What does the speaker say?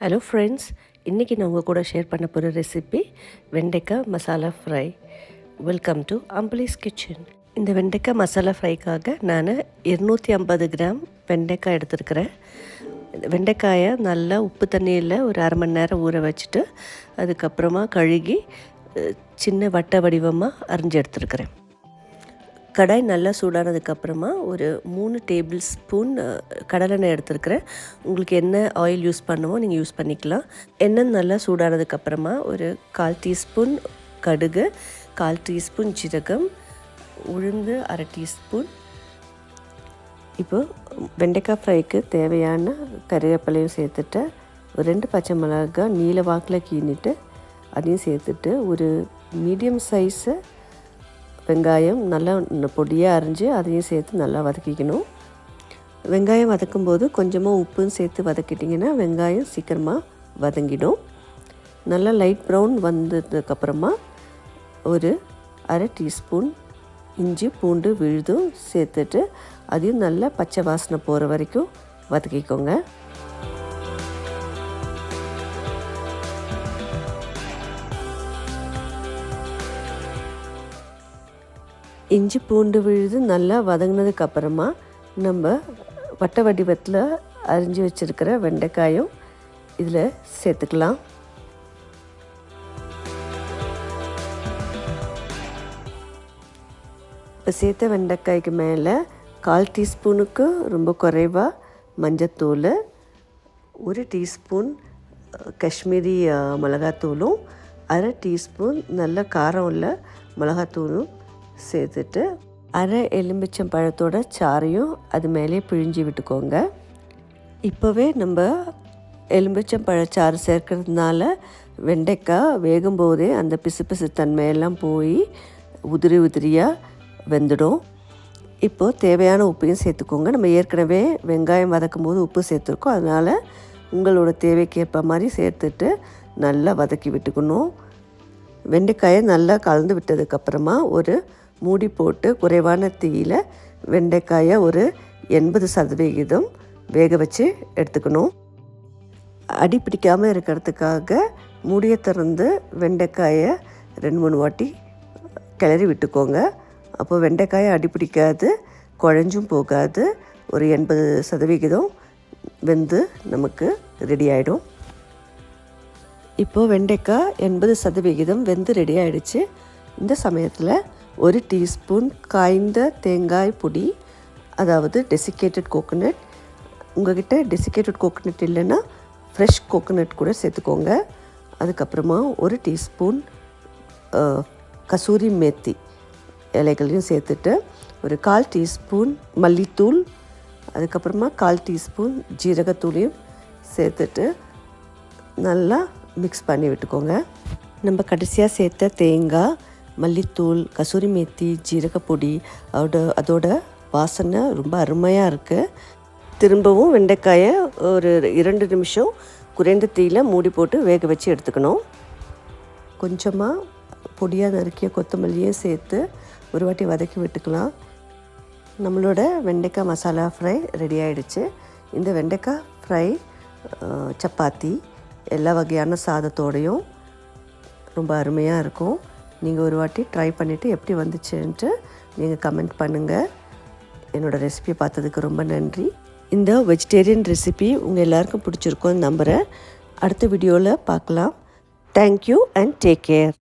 Hello friends இன்றைக்கி நான் உங்கள் கூட ஷேர் பண்ண போகிற ரெசிபி வெண்டைக்காய் masala fry welcome to Ambali's kitchen இந்த வெண்டைக்காய் மசாலா ஃப்ரைக்காக நான் இருநூற்றி ஐம்பது கிராம் வெண்டைக்காய் எடுத்துருக்கிறேன். வெண்டைக்காயை நல்லா உப்பு தண்ணியில் ஒரு அரை மணி நேரம் ஊற வச்சுட்டு அதுக்கப்புறமா கழுகி சின்ன வட்ட வடிவமாக அரிஞ்சு எடுத்துருக்கிறேன். கடாய் நல்லா சூடானதுக்கப்புறமா ஒரு மூணு டேபிள் ஸ்பூன் கடலெண்ணெய் எடுத்துருக்கிறேன். உங்களுக்கு என்ன ஆயில் யூஸ் பண்ணுமோ நீங்கள் யூஸ் பண்ணிக்கலாம். எண்ணெய் நல்லா சூடானதுக்கப்புறமா ஒரு கால் டீஸ்பூன் கடுகு கால் டீஸ்பூன் ஜீரகம் உளுந்து அரை டீஸ்பூன். இப்போ வெண்டைக்காய் ஃப்ரைக்கு தேவையான கறிவேப்பிலையும் சேர்த்துட்டு ஒரு ரெண்டு பச்சை மிளகாய் நீல வாக்கில் கீனிட்டு அதையும் சேர்த்துட்டு ஒரு மீடியம் சைஸை வெங்காயம் நல்லா பொடியாக அரிஞ்சு அதையும் சேர்த்து நல்லா வதக்கிக்கணும். வெங்காயம் வதக்கும்போது கொஞ்சமாக உப்பும் சேர்த்து வதக்கிட்டிங்கன்னா வெங்காயம் சீக்கிரமாக வதங்கிடும். நல்லா லைட் ப்ரௌன் வந்ததுக்கப்புறமா ஒரு அரை டீஸ்பூன் இஞ்சி பூண்டு விழுதும் சேர்த்துட்டு அதையும் நல்லா பச்சை வாசனை போகிற வரைக்கும் வதக்கிக்கோங்க. இஞ்சி பூண்டு விழுது நல்லா வதங்கினதுக்கு அப்புறமா நம்ம வட்ட வடிவத்தில் அரிஞ்சு வச்சுருக்கிற வெண்டைக்காயும் இதில் சேர்த்துக்கலாம். இப்போ சேர்த்த வெண்டைக்காய்க்கு மேலே கால் டீஸ்பூனுக்கு ரொம்ப குறைவாக மஞ்சத்தூள் ஒரு டீஸ்பூன் காஷ்மீரி மிளகாத்தூளும் அரை டீஸ்பூன் நல்ல காரம் உள்ள மிளகாத்தூளும் சேர்த்துட்டு அரை எலுமிச்சம் பழத்தோட சாறையும் அது மேலே பிழிஞ்சு விட்டுக்கோங்க. இப்போவே நம்ம எலும்பிச்சம் பழச்சாறு சேர்க்கறதுனால வெண்டைக்காய் வேகும்போதே அந்த பிசுபிசு தன்மையெல்லாம் போய் உதிரி உதிரியாக வெந்துடும். இப்போது தேவையான உப்பையும் சேர்த்துக்கோங்க. நம்ம ஏற்கனவே வெங்காயம் வதக்கும் போது உப்பு சேர்த்துருக்கோம். அதனால் உங்களோட தேவைக்கு ஏற்ப மாதிரி சேர்த்துட்டு நல்லா வதக்கி விட்டுக்கணும். வெண்டைக்காயை நல்லா கலந்து விட்டதுக்கப்புறமா ஒரு மூடி போட்டு குறைவான தீயில் வெண்டைக்காயை ஒரு எண்பது சதவிகிதம் வேக வச்சு எடுத்துக்கணும். அடி பிடிக்காமல் இருக்கிறதுக்காக மூடியை திறந்து வெண்டைக்காயை ரெண்டு மூணு வாட்டி கிளறி விட்டுக்கோங்க. அப்போ வெண்டைக்காயை அடி பிடிக்காது குழஞ்சும் போகாது. ஒரு எண்பது சதவிகிதம் வெந்து நமக்கு ரெடி ஆகிடும் இப்போது வெண்டைக்காய் எண்பது சதவிகிதம் வெந்து ரெடி ஆகிடுச்சு இந்த சமயத்தில் ஒரு டீஸ்பூன் காய்ந்த தேங்காய் பொடி அதாவது டெசிகேட்டட் கோகோனட் உங்கள்கிட்ட டெசிகேட்டட் கோகோனட் இல்லைன்னா ஃப்ரெஷ் கோகோனட் கூட சேர்த்துக்கோங்க. அதுக்கப்புறமா ஒரு டீஸ்பூன் கசூரி மேத்தி இலைகளையும் சேர்த்துட்டு ஒரு கால் டீஸ்பூன் மல்லித்தூள் அதுக்கப்புறமா கால் டீஸ்பூன் ஜீரகத்தூளையும் சேர்த்துட்டு நல்லா மிக்ஸ் பண்ணி விட்டுக்கோங்க. நம்ம கடைசியாக சேர்த்த தேங்காய் மல்லித்தூள் கசூரி மேத்தி ஜீரகப்பொடி அதோட அதோட வாசனை ரொம்ப அருமையாக இருக்குது திரும்பவும் வெண்டைக்காயை ஒரு இரண்டு நிமிஷம் குறைந்த தீயில் மூடி போட்டு வேக வச்சு எடுத்துக்கணும். கொஞ்சமாக பொடியாக நறுக்கிய கொத்தமல்லியும் சேர்த்து ஒரு வாட்டி வதக்கி விட்டுக்கலாம். நம்மளோட வெண்டைக்காய் மசாலா ஃப்ரை ரெடி ஆயிடுச்சு. இந்த வெண்டைக்காய் ஃப்ரை சப்பாத்தி எல்லா வகையான சாதத்தோடையும் ரொம்ப அருமையாக இருக்கும். நீங்கள் ஒரு வாட்டி ட்ரை பண்ணிவிட்டு எப்படி வந்துச்சுன்ட்டு நீங்கள் கமெண்ட் பண்ணுங்கள் என்னோடய ரெசிபி பார்த்ததுக்கு ரொம்ப நன்றி. இந்த வெஜிடேரியன் ரெசிபி உங்கள் எல்லாருக்கும் பிடிச்சிருக்கோன்னு நம்புகிறேன் அடுத்த வீடியோவில் பார்க்கலாம். Thank you and take care